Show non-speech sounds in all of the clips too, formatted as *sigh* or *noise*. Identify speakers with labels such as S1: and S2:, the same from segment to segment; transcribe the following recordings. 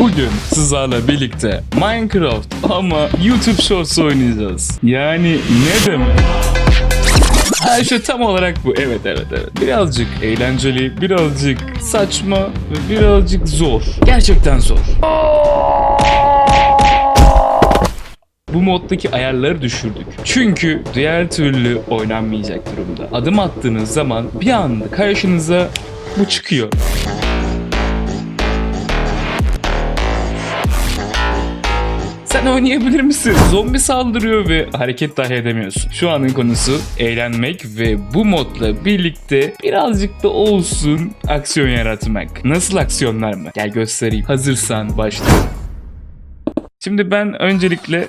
S1: Bugün sizlerle birlikte Minecraft ama YouTube Shorts oynayacağız. Yani ne demek? Ha işte tam olarak bu. Evet evet evet. Birazcık eğlenceli, birazcık saçma ve birazcık zor. Gerçekten zor. Bu moddaki ayarları düşürdük. Çünkü diğer türlü oynanmayacak durumda. Adım attığınız zaman bir anda karşınıza bu çıkıyor. Sen oynayabilir misin? Zombi saldırıyor ve hareket dahi edemiyorsun. Şu anın konusu eğlenmek ve bu modla birlikte birazcık da olsun aksiyon yaratmak. Nasıl aksiyonlar mı? Gel göstereyim. Hazırsan başlayalım. Şimdi ben öncelikle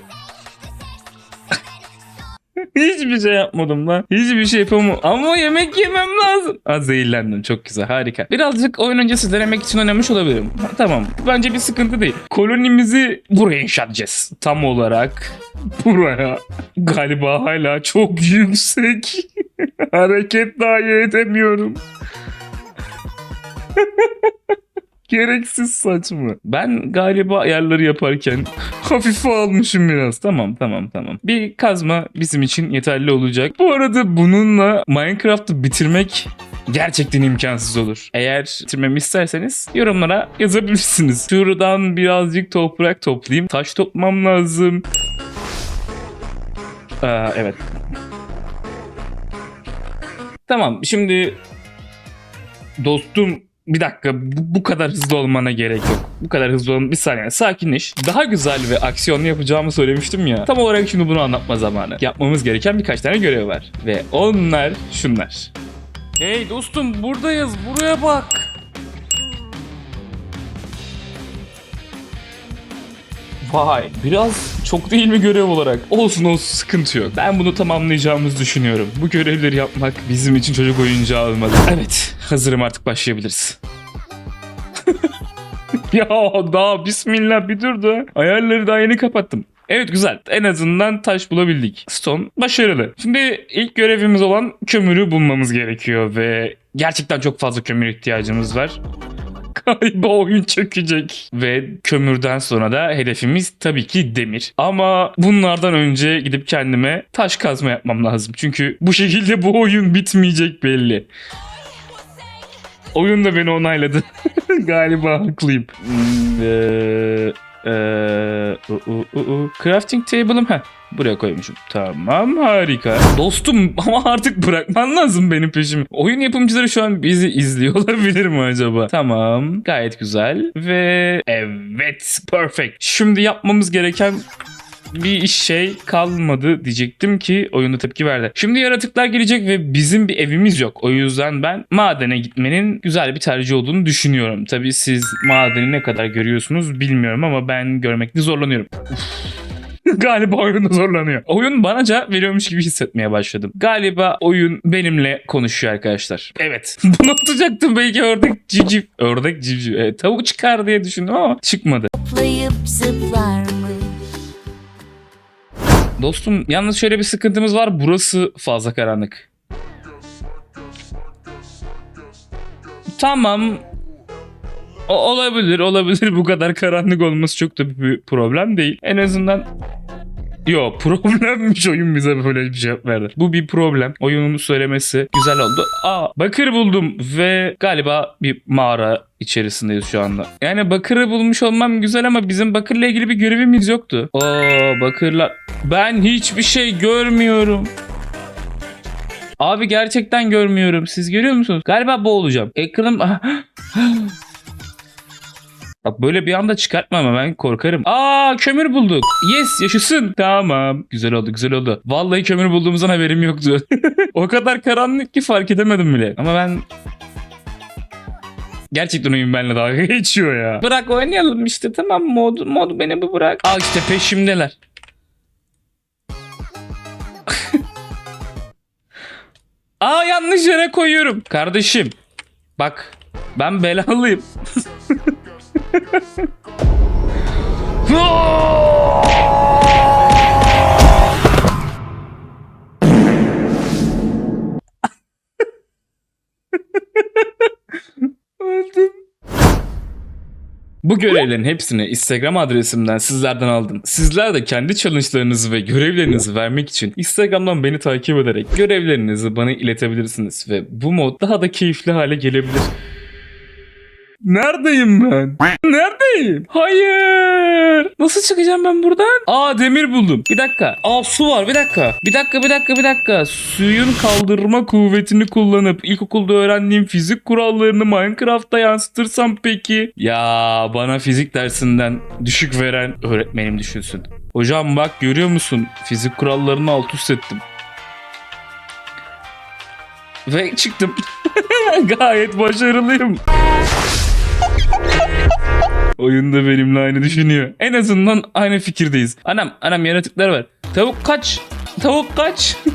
S1: Hiçbir şey yapmadım lan. Hiçbir şey yapamam. Ama yemek yemem lazım. Ha zehirlendim. Çok güzel. Harika. Birazcık oyun öncesi denemek için oynamış olabilirim. Ha, tamam. Bence bir sıkıntı değil. Kolonimizi buraya inşa edeceğiz. Tam olarak buraya. Galiba hala çok yüksek. *laughs* Hareket dahi edemiyorum. *laughs* Gereksiz saçma. Ben galiba ayarları yaparken *laughs* hafife almışım biraz. Tamam tamam tamam. Bir kazma bizim için yeterli olacak. Bu arada bununla Minecraft'ı bitirmek gerçekten imkansız olur. Eğer bitirmemi isterseniz yorumlara yazabilirsiniz. Şuradan birazcık toprak toplayayım. Taş toplamam lazım. Aa, evet. Tamam şimdi dostum bir dakika bu, bu kadar hızlı olmana gerek yok. Bu kadar hızlı olman bir saniye sakinleş. Daha güzel ve aksiyonlu yapacağımı söylemiştim ya. Tam olarak şimdi bunu anlatma zamanı. Yapmamız gereken birkaç tane görev var. Ve onlar şunlar. Hey dostum buradayız buraya bak. Vay biraz çok değil mi görev olarak? Olsun olsun sıkıntı yok. Ben bunu tamamlayacağımızı düşünüyorum. Bu görevleri yapmak bizim için çocuk oyuncağı olmalı. Evet hazırım artık başlayabiliriz. *laughs* ya daha bismillah bir dur da ayarları daha yeni kapattım. Evet güzel. En azından taş bulabildik. Stone başarılı. Şimdi ilk görevimiz olan kömürü bulmamız gerekiyor ve gerçekten çok fazla kömür ihtiyacımız var. Galiba oyun çökecek. Ve kömürden sonra da hedefimiz tabii ki demir. Ama bunlardan önce gidip kendime taş kazma yapmam lazım. Çünkü bu şekilde bu oyun bitmeyecek belli. Oyun da beni onayladı. *laughs* Galiba haklıyım. Hmm, u- u- u- u. crafting table'ım ha buraya koymuşum. Tamam harika. Dostum *laughs* ama artık bırakman lazım benim peşimi. Oyun yapımcıları şu an bizi izliyor *laughs* olabilir mi acaba? Tamam gayet güzel ve evet perfect. Şimdi yapmamız gereken bir şey kalmadı diyecektim ki oyunda tepki verdi. Şimdi yaratıklar gelecek ve bizim bir evimiz yok. O yüzden ben madene gitmenin güzel bir tercih olduğunu düşünüyorum. Tabii siz madeni ne kadar görüyorsunuz bilmiyorum ama ben görmekte zorlanıyorum. *laughs* Galiba oyunda zorlanıyor. Oyun bana cevap veriyormuş gibi hissetmeye başladım. Galiba oyun benimle konuşuyor arkadaşlar. Evet. *laughs* Bunu tutacaktım belki ördek civciv. Ördek civciv. Evet, tavuk çıkar diye düşündüm ama çıkmadı.
S2: Zıplayıp zıplar?
S1: Dostum yalnız şöyle bir sıkıntımız var. Burası fazla karanlık. Tamam. O, olabilir olabilir *laughs* bu kadar karanlık olması çok da bir problem değil. En azından Yo problemmiş oyun bize böyle bir cevap verdi. Bu bir problem. Oyunun söylemesi güzel oldu. Aa bakır buldum ve galiba bir mağara içerisindeyiz şu anda. Yani bakırı bulmuş olmam güzel ama bizim bakırla ilgili bir görevimiz yoktu. Oo bakırlar. Ben hiçbir şey görmüyorum. Abi gerçekten görmüyorum. Siz görüyor musunuz? Galiba boğulacağım. Ekranım... *gasps* Bak böyle bir anda çıkartma ama ben korkarım. Aa kömür bulduk. Yes yaşasın. Tamam. Güzel oldu güzel oldu. Vallahi kömür bulduğumuzdan haberim yoktu. *laughs* o kadar karanlık ki fark edemedim bile. Ama ben Gerçekten oyun benimle dalga *laughs* geçiyor ya. Bırak oynayalım işte tamam mod, mod beni bir bırak. Al işte peşimdeler. *laughs* Aa yanlış yere koyuyorum. Kardeşim bak ben belalıyım. Öldüm. Bu görevlerin hepsini Instagram adresimden sizlerden aldım. Sizler de kendi challenge'larınızı ve görevlerinizi vermek için Instagram'dan beni takip ederek görevlerinizi bana iletebilirsiniz ve bu mod daha da keyifli hale gelebilir. Neredeyim ben? Neredeyim? Hayır. Nasıl çıkacağım ben buradan? Aa demir buldum. Bir dakika. Aa su var. Bir dakika. Bir dakika bir dakika bir dakika. Suyun kaldırma kuvvetini kullanıp ilkokulda öğrendiğim fizik kurallarını Minecraft'ta yansıtırsam peki? Ya bana fizik dersinden düşük veren öğretmenim düşünsün. Hocam bak görüyor musun? Fizik kurallarını alt üst ettim. Ve çıktım. *laughs* Gayet başarılıyım. Oyun da benimle aynı düşünüyor. En azından aynı fikirdeyiz. Anam, anam yaratıklar var. Tavuk kaç. Tavuk kaç. *laughs*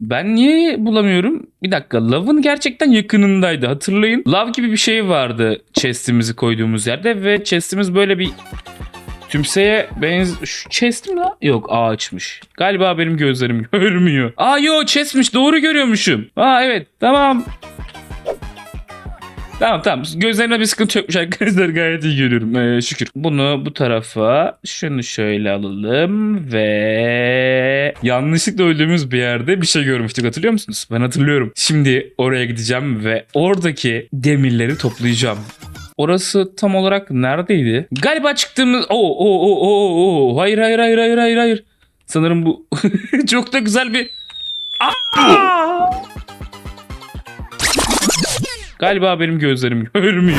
S1: Ben niye bulamıyorum? Bir dakika. Lav'ın gerçekten yakınındaydı. Hatırlayın. Lav gibi bir şey vardı chest'imizi koyduğumuz yerde ve chest'imiz böyle bir tümseye benz... Şu chest mi lan? Yok ağaçmış. Galiba benim gözlerim *laughs* görmüyor. Aa yo chest'miş. Doğru görüyormuşum. Aa evet. Tamam. Tamam tamam. Gözlerime bir sıkıntı yokmuş arkadaşlar. Gayet iyi görüyorum. Ee, şükür. Bunu bu tarafa şunu şöyle alalım ve yanlışlıkla öldüğümüz bir yerde bir şey görmüştük hatırlıyor musunuz? Ben hatırlıyorum. Şimdi oraya gideceğim ve oradaki demirleri toplayacağım. Orası tam olarak neredeydi? Galiba çıktığımız... Oo, oo, oo, oo, oo. Hayır, hayır, hayır, hayır, hayır, hayır. Sanırım bu *laughs* çok da güzel bir... Aa! Galiba benim gözlerim *laughs* görmüyor.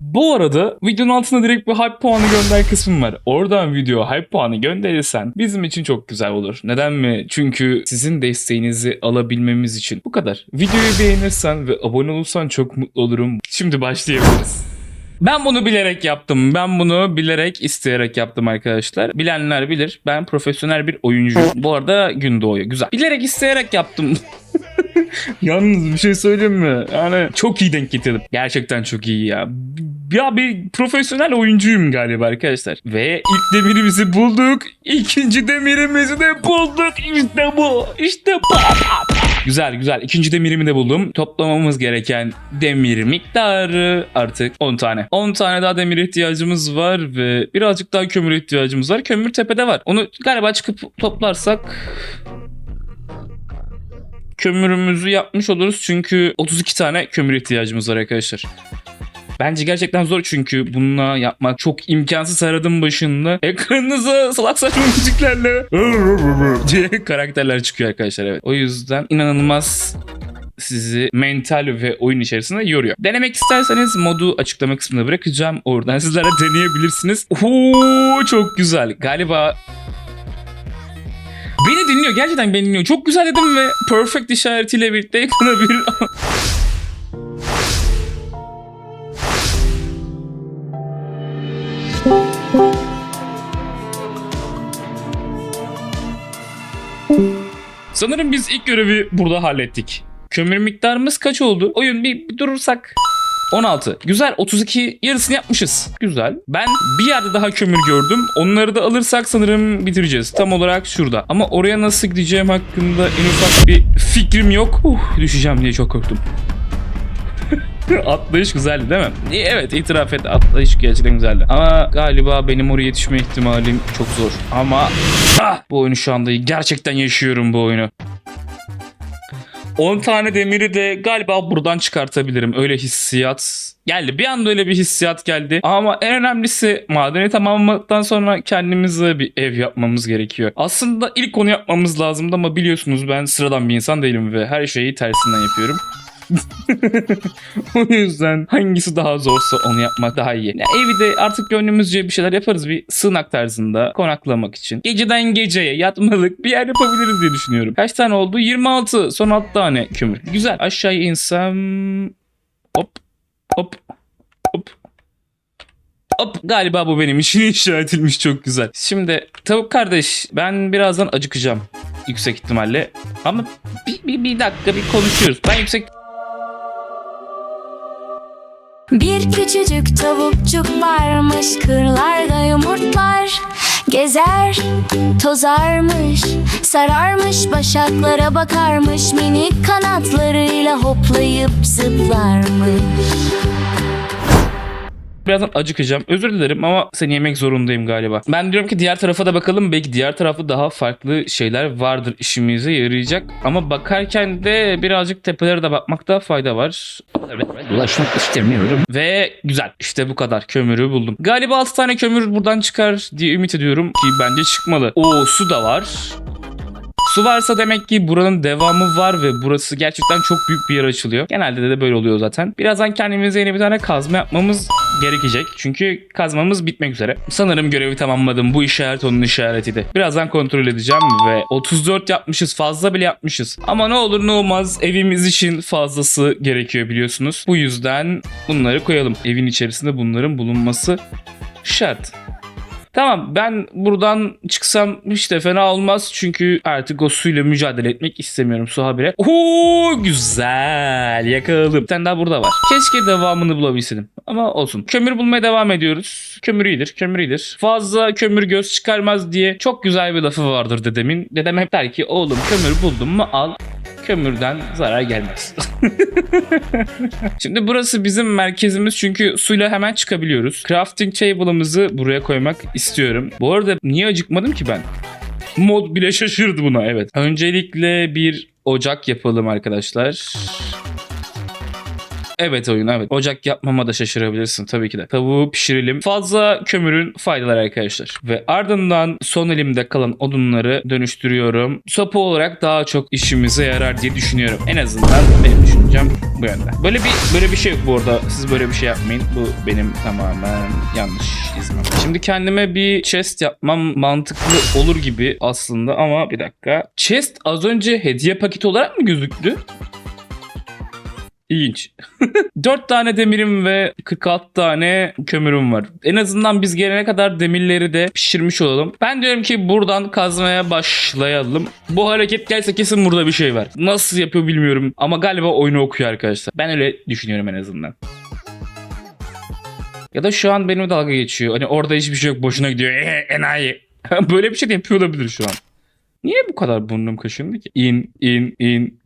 S1: Bu arada videonun altına direkt bir hype puanı gönder kısmım var. Oradan video hype puanı gönderirsen bizim için çok güzel olur. Neden mi? Çünkü sizin desteğinizi alabilmemiz için. Bu kadar. Videoyu beğenirsen ve abone olursan çok mutlu olurum. Şimdi başlayabiliriz. Ben bunu bilerek yaptım. Ben bunu bilerek, isteyerek yaptım arkadaşlar. Bilenler bilir. Ben profesyonel bir oyuncuyum. Bu arada gün doğuyor. Güzel. Bilerek, isteyerek yaptım. *laughs* *laughs* Yalnız bir şey söyleyeyim mi? Yani çok iyi denk getirdim. Gerçekten çok iyi ya. Ya bir profesyonel oyuncuyum galiba arkadaşlar. Ve ilk demirimizi bulduk. İkinci demirimizi de bulduk. İşte bu. İşte bu. Güzel güzel. İkinci demirimi de buldum. Toplamamız gereken demir miktarı artık 10 tane. 10 tane daha demir ihtiyacımız var ve birazcık daha kömür ihtiyacımız var. Kömür tepede var. Onu galiba çıkıp toplarsak kömürümüzü yapmış oluruz çünkü 32 tane kömür ihtiyacımız var arkadaşlar. Bence gerçekten zor çünkü bununla yapmak çok imkansız aradım başında. Ekranınıza salak saçma müziklerle *laughs* diye karakterler çıkıyor arkadaşlar evet. O yüzden inanılmaz sizi mental ve oyun içerisinde yoruyor. Denemek isterseniz modu açıklama kısmına bırakacağım. Oradan sizlere deneyebilirsiniz. Oo çok güzel. Galiba Beni dinliyor. Gerçekten beni dinliyor. Çok güzel dedim ve perfect işaretiyle birlikte *laughs* ekrana bir... Sanırım biz ilk görevi burada hallettik. Kömür miktarımız kaç oldu? Oyun bir, durursak. 16. Güzel 32 yarısını yapmışız. Güzel. Ben bir yerde daha kömür gördüm. Onları da alırsak sanırım bitireceğiz. Tam olarak şurada. Ama oraya nasıl gideceğim hakkında en ufak bir fikrim yok. Uh, düşeceğim diye çok korktum. *laughs* atlayış güzeldi değil mi? Evet itiraf et atlayış gerçekten güzeldi. Ama galiba benim oraya yetişme ihtimalim çok zor. Ama ah, bu oyunu şu anda gerçekten yaşıyorum bu oyunu. 10 tane demiri de galiba buradan çıkartabilirim. Öyle hissiyat geldi. Bir anda öyle bir hissiyat geldi. Ama en önemlisi madeni tamamladıktan sonra kendimize bir ev yapmamız gerekiyor. Aslında ilk onu yapmamız lazımdı ama biliyorsunuz ben sıradan bir insan değilim ve her şeyi tersinden yapıyorum. *laughs* o yüzden hangisi daha zorsa onu yapmak daha iyi. Ya evi de artık gönlümüzce bir şeyler yaparız bir sığınak tarzında konaklamak için. Geceden geceye yatmalık bir yer yapabiliriz diye düşünüyorum. Kaç tane oldu? 26. Son 6 tane kömür. Güzel. Aşağıya insem... Hop. Hop. Hop. Hop galiba bu benim için *laughs* inşa edilmiş çok güzel. Şimdi tavuk kardeş ben birazdan acıkacağım yüksek ihtimalle. Ama bir, bir, bir dakika bir konuşuyoruz. Ben yüksek
S2: Bir küçücük tavukçuk varmış Kırlarda yumurtlar Gezer, tozarmış Sararmış başaklara bakarmış Minik kanatlarıyla hoplayıp zıplarmış
S1: Birazdan acıkacağım. Özür dilerim ama seni yemek zorundayım galiba. Ben diyorum ki diğer tarafa da bakalım. Belki diğer tarafta daha farklı şeyler vardır işimize yarayacak. Ama bakarken de birazcık tepelere de bakmakta fayda var.
S3: Ulaşmak istemiyorum.
S1: Ve güzel. İşte bu kadar. Kömürü buldum. Galiba 6 tane kömür buradan çıkar diye ümit ediyorum ki bence çıkmalı. Oo su da var. Su varsa demek ki buranın devamı var ve burası gerçekten çok büyük bir yer açılıyor. Genelde de böyle oluyor zaten. Birazdan kendimize yeni bir tane kazma yapmamız gerekecek. Çünkü kazmamız bitmek üzere. Sanırım görevi tamamladım. Bu işaret onun işaretiydi. Birazdan kontrol edeceğim ve 34 yapmışız. Fazla bile yapmışız. Ama ne olur ne olmaz evimiz için fazlası gerekiyor biliyorsunuz. Bu yüzden bunları koyalım. Evin içerisinde bunların bulunması şart. Tamam ben buradan çıksam hiç de fena olmaz. Çünkü artık o suyla mücadele etmek istemiyorum su habire. Oo güzel yakaladım. Bir tane daha burada var. Keşke devamını bulabilseydim. Ama olsun. Kömür bulmaya devam ediyoruz. Kömür iyidir, kömür iyidir. Fazla kömür göz çıkarmaz diye çok güzel bir lafı vardır dedemin. Dedem hep der ki oğlum kömür buldun mu al. Kömürden zarar gelmez. *laughs* Şimdi burası bizim merkezimiz çünkü suyla hemen çıkabiliyoruz. Crafting table'ımızı buraya koymak istiyorum. Bu arada niye acıkmadım ki ben? Mod bile şaşırdı buna evet. Öncelikle bir ocak yapalım arkadaşlar. Evet oyun evet. Ocak yapmama da şaşırabilirsin tabii ki de. Tavuğu pişirelim. Fazla kömürün faydaları arkadaşlar. Ve ardından son elimde kalan odunları dönüştürüyorum. Sopa olarak daha çok işimize yarar diye düşünüyorum. En azından benim düşüncem bu yönde. Böyle bir böyle bir şey yok bu arada. Siz böyle bir şey yapmayın. Bu benim tamamen yanlış iznim. Şimdi kendime bir chest yapmam mantıklı olur gibi aslında ama bir dakika. Chest az önce hediye paketi olarak mı gözüktü? İlginç. *laughs* 4 tane demirim ve 46 tane kömürüm var. En azından biz gelene kadar demirleri de pişirmiş olalım. Ben diyorum ki buradan kazmaya başlayalım. Bu hareket gelse kesin burada bir şey var. Nasıl yapıyor bilmiyorum ama galiba oyunu okuyor arkadaşlar. Ben öyle düşünüyorum en azından. Ya da şu an benim dalga geçiyor. Hani orada hiçbir şey yok boşuna gidiyor. Eee enayi. *laughs* Böyle bir şey de yapıyor olabilir şu an. Niye bu kadar burnum kaşındı ki? İn, in, in.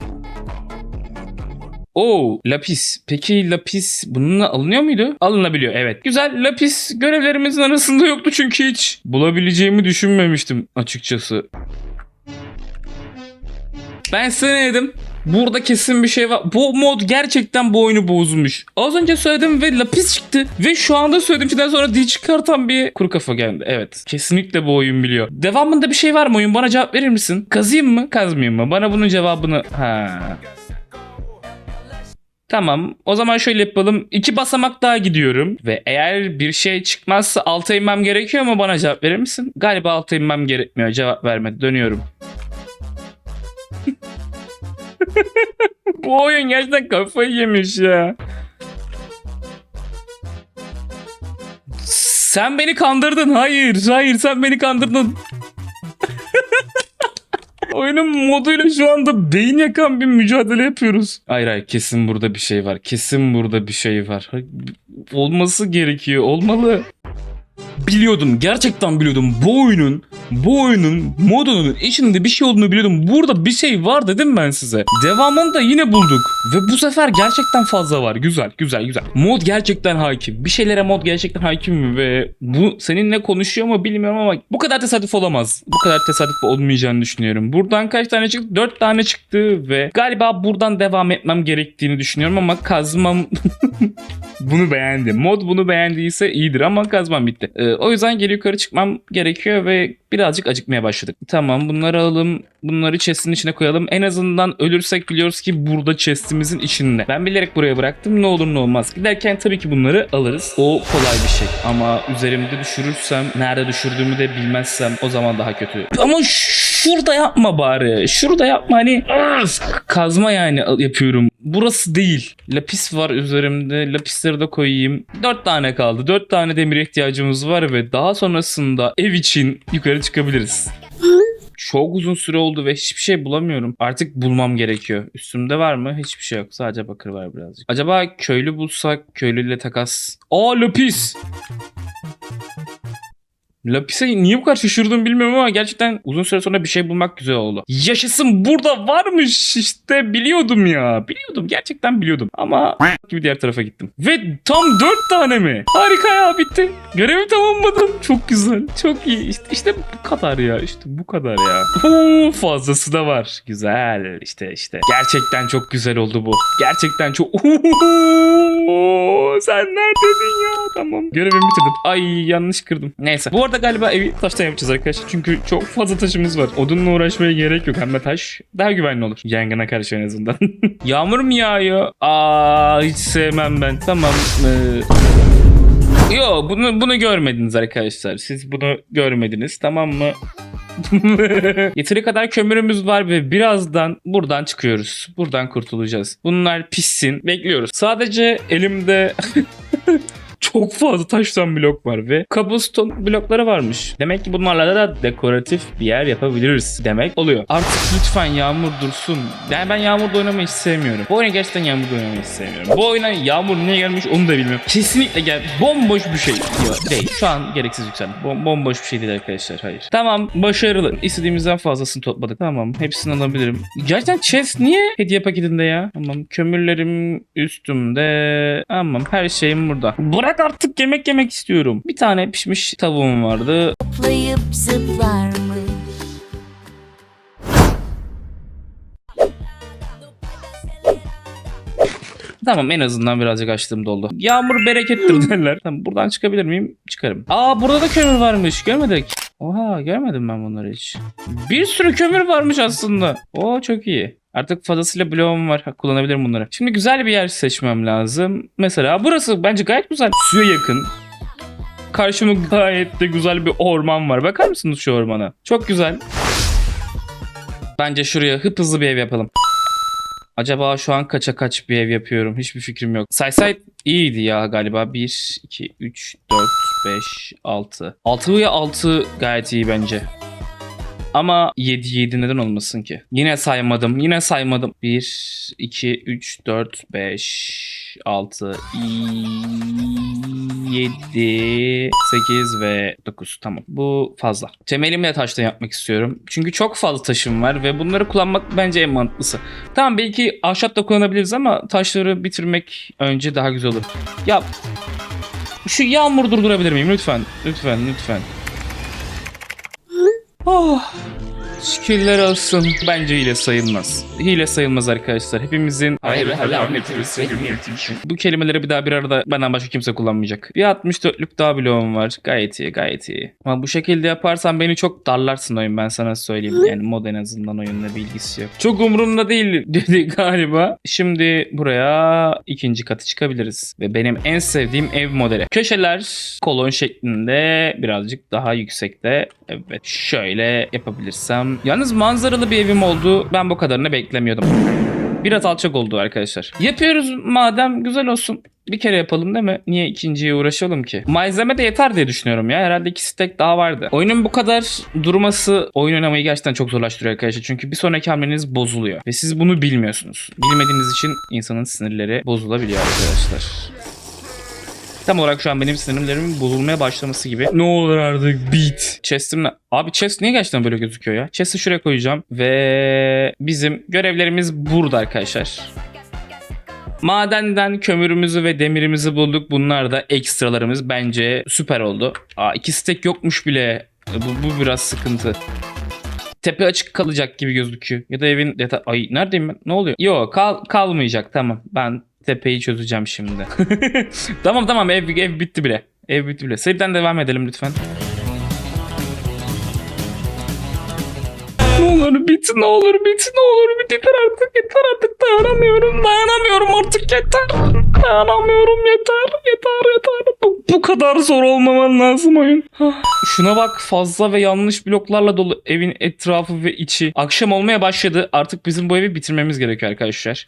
S1: Oo, lapis. Peki lapis bununla alınıyor muydu? Alınabiliyor evet. Güzel lapis görevlerimizin arasında yoktu çünkü hiç bulabileceğimi düşünmemiştim açıkçası. Ben dedim. Burada kesin bir şey var. Bu mod gerçekten bu oyunu bozmuş. Az önce söyledim ve lapis çıktı. Ve şu anda söylediğim şeyden sonra dil çıkartan bir kuru kafa geldi. Evet. Kesinlikle bu oyun biliyor. Devamında bir şey var mı oyun? Bana cevap verir misin? Kazıyım mı? Kazmayayım mı? Bana bunun cevabını... Ha. Tamam. O zaman şöyle yapalım. İki basamak daha gidiyorum. Ve eğer bir şey çıkmazsa alta inmem gerekiyor mu? Bana cevap verir misin? Galiba alta inmem gerekmiyor. Cevap vermedi. Dönüyorum. *laughs* Bu oyun gerçekten kafayı yemiş ya. Sen beni kandırdın. Hayır. Hayır sen beni kandırdın. Oyunun moduyla şu anda beyin yakan bir mücadele yapıyoruz. Hayır hayır kesin burada bir şey var. Kesin burada bir şey var. Olması gerekiyor. Olmalı. Biliyordum. Gerçekten biliyordum. Bu oyunun bu oyunun modunun içinde bir şey olduğunu biliyordum. Burada bir şey var dedim ben size. Devamını da yine bulduk. Ve bu sefer gerçekten fazla var. Güzel güzel güzel. Mod gerçekten hakim. Bir şeylere mod gerçekten hakim ve bu seninle konuşuyor mu bilmiyorum ama bu kadar tesadüf olamaz. Bu kadar tesadüf olmayacağını düşünüyorum. Buradan kaç tane çıktı? 4 tane çıktı ve galiba buradan devam etmem gerektiğini düşünüyorum ama kazmam *laughs* bunu beğendi. Mod bunu beğendiyse iyidir ama kazmam bitti. Ee, o yüzden geri yukarı çıkmam gerekiyor ve birazcık acıkmaya başladık. Tamam bunları alalım. Bunları chest'in içine koyalım. En azından ölürsek biliyoruz ki burada chest'imizin içinde. Ben bilerek buraya bıraktım. Ne olur ne olmaz. Giderken tabii ki bunları alırız. O kolay bir şey. Ama üzerimde düşürürsem, nerede düşürdüğümü de bilmezsem o zaman daha kötü. Ama şurada yapma bari. Şurada yapma hani kazma yani yapıyorum. Burası değil. Lapis var üzerimde. Lapisleri de koyayım. 4 tane kaldı. 4 tane demir ihtiyacımız var ve daha sonrasında ev için yukarı çıkabiliriz. Çok uzun süre oldu ve hiçbir şey bulamıyorum. Artık bulmam gerekiyor. Üstümde var mı? Hiçbir şey yok. Sadece bakır var birazcık. Acaba köylü bulsak köylüyle takas. Aa lapis. Lapis'e niye bu kadar şaşırdım bilmiyorum ama gerçekten uzun süre sonra bir şey bulmak güzel oldu. Yaşasın burada varmış işte biliyordum ya. Biliyordum gerçekten biliyordum. Ama *laughs* gibi diğer tarafa gittim. Ve tam 4 tane mi? Harika ya bitti. Görevi tamamladım. Çok güzel. Çok iyi. İşte, işte bu kadar ya. İşte bu kadar ya. Oo, fazlası da var. Güzel. İşte işte. Gerçekten çok güzel oldu bu. Gerçekten çok... Oo, sen neredeydin ya? Tamam. Görevimi bitirdim. Ay yanlış kırdım. Neyse. Bu arada galiba evi taştan yapacağız arkadaşlar. Çünkü çok fazla taşımız var. Odunla uğraşmaya gerek yok. Hem de taş daha güvenli olur. Yangına karşı en azından. *laughs* Yağmur mu yağıyor? Aa hiç sevmem ben. Tamam. Ee... Yo bunu bunu görmediniz arkadaşlar. Siz bunu görmediniz tamam mı? *laughs* Yeteri kadar kömürümüz var ve birazdan buradan çıkıyoruz. Buradan kurtulacağız. Bunlar pişsin. Bekliyoruz. Sadece elimde *laughs* çok fazla taştan blok var ve cobblestone blokları varmış. Demek ki bunlarla da dekoratif bir yer yapabiliriz demek oluyor. Artık lütfen yağmur dursun. Yani ben yağmurda oynamayı hiç sevmiyorum. Bu oyuna gerçekten yağmurda oynamayı hiç sevmiyorum. Bu oyuna yağmur niye gelmiş onu da bilmiyorum. Kesinlikle gel. Bomboş bir şey. Yok değil. Şu an gereksiz yükseldi. Bom- bomboş bir şey değil arkadaşlar. Hayır. Tamam başarılı. İstediğimizden fazlasını topladık. Tamam. Hepsini alabilirim. Gerçekten chest niye hediye paketinde ya? Tamam. Kömürlerim üstümde. Tamam. Her şeyim burada. Bırak artık yemek yemek istiyorum. Bir tane pişmiş tavuğum vardı.
S2: Hoplayıp zıplarmış
S1: Tamam en azından birazcık açlığım doldu. Yağmur berekettir derler. Tamam buradan çıkabilir miyim? Çıkarım. Aa burada da kömür varmış. Görmedik. Oha görmedim ben bunları hiç. Bir sürü kömür varmış aslında. Oo çok iyi. Artık fazlasıyla bloğum var. Kullanabilirim bunları. Şimdi güzel bir yer seçmem lazım. Mesela burası bence gayet güzel. Suya yakın. Karşıma gayet de güzel bir orman var. Bakar mısınız şu ormana? Çok güzel. Bence şuraya hıp hızlı bir ev yapalım. Acaba şu an kaça kaç bir ev yapıyorum? Hiçbir fikrim yok. Saysay iyiydi ya galiba. 1, 2, 3, 4, 5, 6. 6 ya 6 gayet iyi bence. Ama 7 7 neden olmasın ki? Yine saymadım. Yine saymadım. 1 2 3 4 5 6 7 8 ve 9 tamam. Bu fazla. Temelimle taştan yapmak istiyorum. Çünkü çok fazla taşım var ve bunları kullanmak bence en mantıklısı. Tamam belki ahşap da kullanabiliriz ama taşları bitirmek önce daha güzel olur. Ya şu yağmur durdurabilir miyim lütfen? Lütfen lütfen. Oh. Şükürler olsun. Bence hile sayılmaz. Hile sayılmaz arkadaşlar. Hepimizin bu kelimeleri bir daha bir arada benden başka kimse kullanmayacak. Bir 64'lük daha bloğum var. Gayet iyi gayet iyi. Ama bu şekilde yaparsan beni çok darlarsın oyun ben sana söyleyeyim. Yani mod en azından oyunla bir ilgisi yok. Çok umurumda değil *laughs* dedi galiba. Şimdi buraya ikinci katı çıkabiliriz. Ve benim en sevdiğim ev modeli. Köşeler kolon şeklinde birazcık daha yüksekte. Evet şöyle yapabilirsem. Yalnız manzaralı bir evim oldu. Ben bu kadarını beklemiyordum. Biraz alçak oldu arkadaşlar. Yapıyoruz madem güzel olsun. Bir kere yapalım değil mi? Niye ikinciye uğraşalım ki? Malzeme de yeter diye düşünüyorum ya. Herhalde iki stack daha vardı. Oyunun bu kadar durması oyun oynamayı gerçekten çok zorlaştırıyor arkadaşlar. Çünkü bir sonraki hamleniz bozuluyor. Ve siz bunu bilmiyorsunuz. Bilmediğiniz için insanın sinirleri bozulabiliyor arkadaşlar. Tam olarak şu an benim sinirlerimin bozulmaya başlaması gibi. Ne olur artık beat. Chest'imle... Abi chest niye gerçekten böyle gözüküyor ya? Chest'i şuraya koyacağım. Ve bizim görevlerimiz burada arkadaşlar. Madenden kömürümüzü ve demirimizi bulduk. Bunlar da ekstralarımız. Bence süper oldu. Aa iki stack yokmuş bile. Bu, bu biraz sıkıntı. Tepe açık kalacak gibi gözüküyor. Ya da evin deta- Ay neredeyim ben? Ne oluyor? Yok kal kalmayacak tamam. Ben tepeyi çözeceğim şimdi. *laughs* tamam tamam ev, ev bitti bile. Ev bitti bile. Seriden devam edelim lütfen. Ne olur bit, ne olur bit, ne olur bit. Yeter artık, yeter artık. Dayanamıyorum, dayanamıyorum artık yeter. Dayanamıyorum yeter, yeter, yeter. Bu, bu kadar zor olmaman lazım oyun. Ah, Şuna bak fazla ve yanlış bloklarla dolu evin etrafı ve içi. Akşam olmaya başladı. Artık bizim bu evi bitirmemiz gerekiyor arkadaşlar.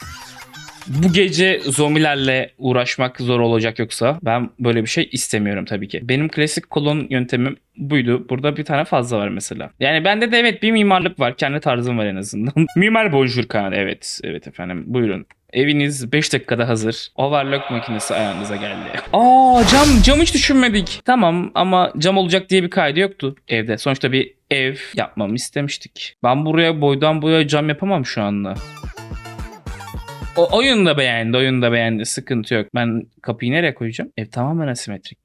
S1: Bu gece zombilerle uğraşmak zor olacak yoksa ben böyle bir şey istemiyorum tabii ki. Benim klasik kolon yöntemim buydu. Burada bir tane fazla var mesela. Yani bende de evet bir mimarlık var. Kendi tarzım var en azından. *laughs* Mimar Bonjour Kaan. Evet. Evet efendim. Buyurun. Eviniz 5 dakikada hazır. Overlock makinesi ayağınıza geldi. Aa cam cam hiç düşünmedik. Tamam ama cam olacak diye bir kaydı yoktu evde. Sonuçta bir ev yapmamı istemiştik. Ben buraya boydan boya cam yapamam şu anda. O oyun da beğendi, oyun da beğendi. Sıkıntı yok. Ben kapıyı nereye koyacağım? Ev tamamen asimetrik.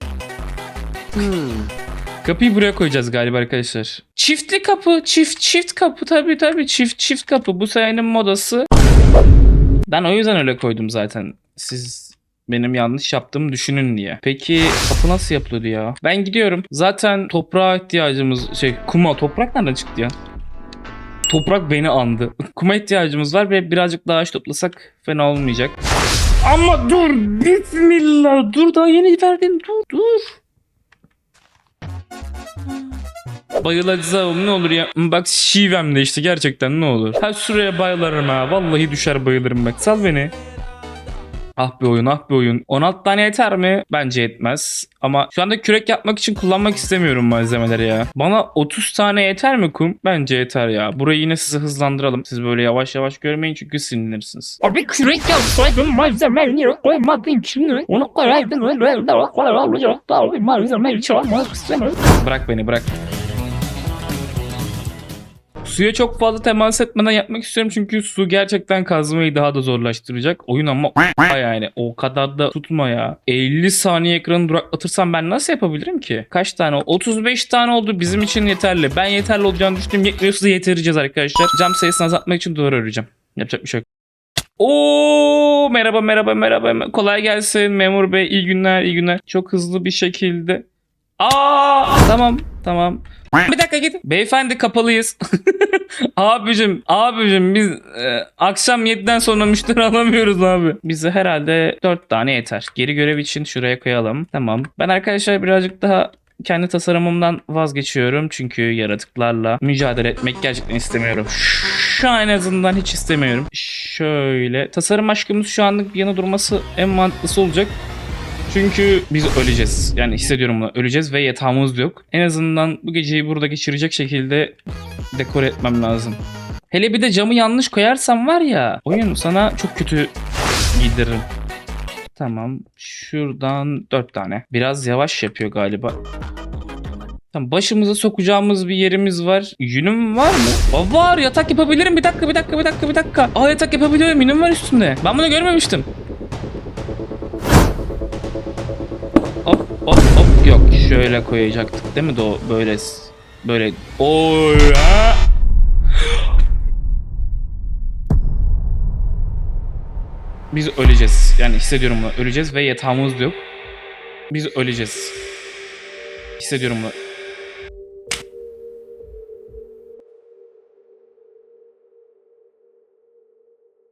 S1: Kapıyı buraya koyacağız galiba arkadaşlar. Çiftli kapı, çift çift kapı tabii tabii çift çift kapı. Bu sayının modası. Ben o yüzden öyle koydum zaten. Siz benim yanlış yaptığımı düşünün diye. Peki kapı nasıl yapılıyordu ya? Ben gidiyorum. Zaten toprağa ihtiyacımız şey kuma toprak nereden çıktı ya? Toprak beni andı. Kuma ihtiyacımız var ve birazcık daha ağaç toplasak fena olmayacak. Ama dur bismillah dur daha yeni verdin dur dur. Bayılacağım ne olur ya. Bak şivem değişti gerçekten ne olur. Ha şuraya bayılırım ha. Vallahi düşer bayılırım bak. Sal beni. Ah bir oyun ah bir oyun. 16 tane yeter mi? Bence yetmez. Ama şu anda kürek yapmak için kullanmak istemiyorum malzemeleri ya. Bana 30 tane yeter mi kum? Bence yeter ya. Burayı yine size hızlandıralım. Siz böyle yavaş yavaş görmeyin çünkü sinirlenirsiniz.
S3: Abi kürek yapsaydın malzemeyi koymadın içine. Onu koyaydın.
S1: Bırak beni bırak. Suya çok fazla temas etmeden yapmak istiyorum çünkü su gerçekten kazmayı daha da zorlaştıracak. Oyun ama yani o kadar da tutma ya. 50 saniye ekranı duraklatırsam ben nasıl yapabilirim ki? Kaç tane? 35 tane oldu bizim için yeterli. Ben yeterli olacağını düşündüm. Yetmiyorsa da yetireceğiz arkadaşlar. Cam sayısını azaltmak için duvar öreceğim. Yapacak bir şey yok. Oo merhaba merhaba merhaba. Kolay gelsin memur bey. İyi günler iyi günler. Çok hızlı bir şekilde. Aa tamam tamam. Bir dakika git. Beyefendi kapalıyız. *laughs* abicim abicim biz e, akşam 7'den sonra müşteri alamıyoruz abi. Bize herhalde 4 tane yeter. Geri görev için şuraya koyalım. Tamam. Ben arkadaşlar birazcık daha kendi tasarımımdan vazgeçiyorum. Çünkü yaratıklarla mücadele etmek gerçekten istemiyorum. Şu an en azından hiç istemiyorum. Şöyle. Tasarım aşkımız şu anlık bir yana durması en mantıklısı olacak. Çünkü biz öleceğiz. Yani hissediyorum bunu. Öleceğiz ve yatağımız yok. En azından bu geceyi burada geçirecek şekilde dekore etmem lazım. Hele bir de camı yanlış koyarsam var ya oyun sana çok kötü giydiririm. Tamam. Şuradan dört tane. Biraz yavaş yapıyor galiba. Tamam başımıza sokacağımız bir yerimiz var. Yünüm var mı? Aa, var yatak yapabilirim. Bir dakika bir dakika bir dakika bir dakika. Aa yatak yapabiliyorum. Yünüm var üstünde. Ben bunu görmemiştim. Şöyle koyacaktık değil mi do böyle böyle oy. Biz öleceğiz. Yani hissediyorum bunu. Öleceğiz ve yatağımız yok. Biz öleceğiz. Hissediyorum bunu.